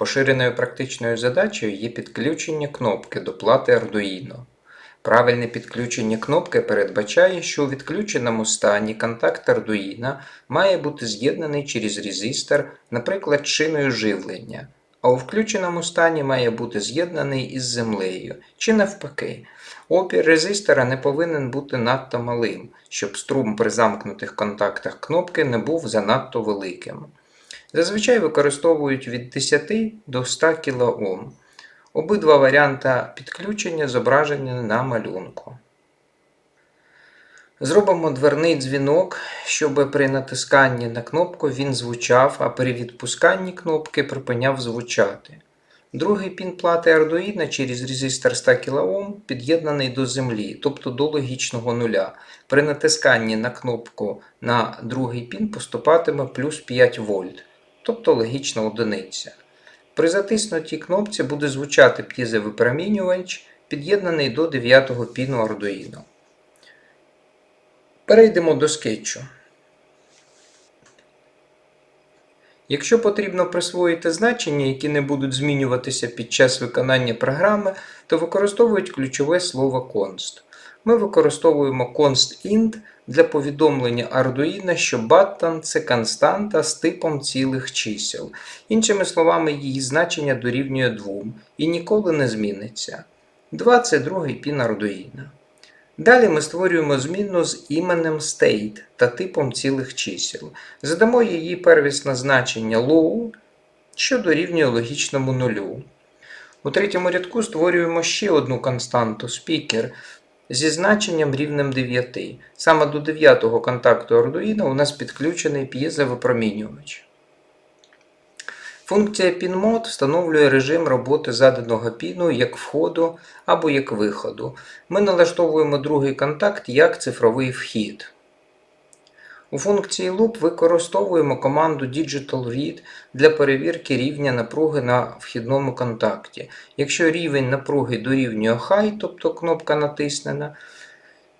Поширеною практичною задачею є підключення кнопки до плати Arduino. Правильне підключення кнопки передбачає, що у відключеному стані контакт Arduino має бути з'єднаний через резистор, наприклад, шиною живлення, а у включеному стані має бути з'єднаний із землею, чи навпаки. Опір резистора не повинен бути надто малим, щоб струм при замкнутих контактах кнопки не був занадто великим. Зазвичай використовують від 10 до 100 кОм. Обидва варіанти підключення зображені на малюнку. Зробимо дверний дзвінок, щоб при натисканні на кнопку він звучав, а при відпусканні кнопки припиняв звучати. Другий пін плати Arduino через резистор 100 кОм під'єднаний до землі, тобто до логічного нуля. При натисканні на кнопку на другий пін поступатиме плюс 5 вольт, тобто логічна одиниця. При затиснутій кнопці буде звучати п'єзовипромінювач, під'єднаний до 9-го піну Arduino. Перейдемо до скетчу. Якщо потрібно присвоїти значення, які не будуть змінюватися під час виконання програми, то використовують ключове слово const. Ми використовуємо const.int для повідомлення Arduino, що button – це константа з типом цілих чисел. Іншими словами, її значення дорівнює 2 і ніколи не зміниться. 2 це другий пін Arduino. Далі ми створюємо змінну з іменем state та типом цілих чисел. Задамо її первісне значення low, що дорівнює логічному нулю. У третьому рядку створюємо ще одну константу speaker зі значенням рівнем 9. Саме до 9-го контакту Arduino у нас підключений п'єзовипромінювач. Функція PinMod встановлює режим роботи заданого піну як входу або як виходу. Ми налаштовуємо другий контакт як цифровий вхід. У функції Loop використовуємо команду digitalRead для перевірки рівня напруги на вхідному контакті. Якщо рівень напруги дорівнює High, тобто кнопка натиснена,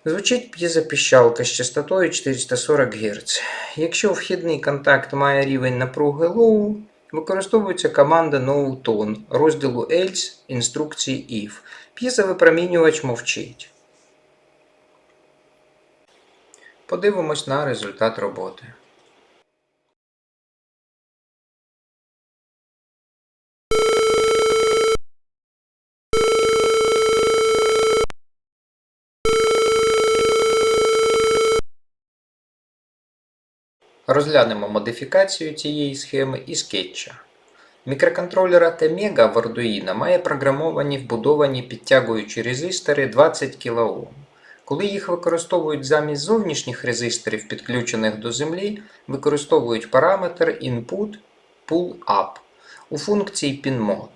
звучить п'єзопіщалка з частотою 440 Гц. Якщо вхідний контакт має рівень напруги Low, використовується команда NoTone розділу Else інструкції if. П'єзовипромінювач мовчить. Подивимось на результат роботи. Розглянемо модифікацію цієї схеми і скетча. Мікроконтролер Atmega в Arduino має програмовані вбудовані підтягуючі резистори 20 кОм. Коли їх використовують замість зовнішніх резисторів, підключених до землі, використовують параметр input pull-up у функції pinMod.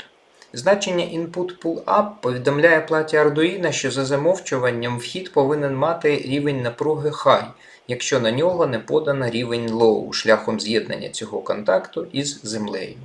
Значення input pull-up повідомляє платі Arduino, що за замовчуванням вхід повинен мати рівень напруги High, якщо на нього не подано рівень Low шляхом з'єднання цього контакту із землею.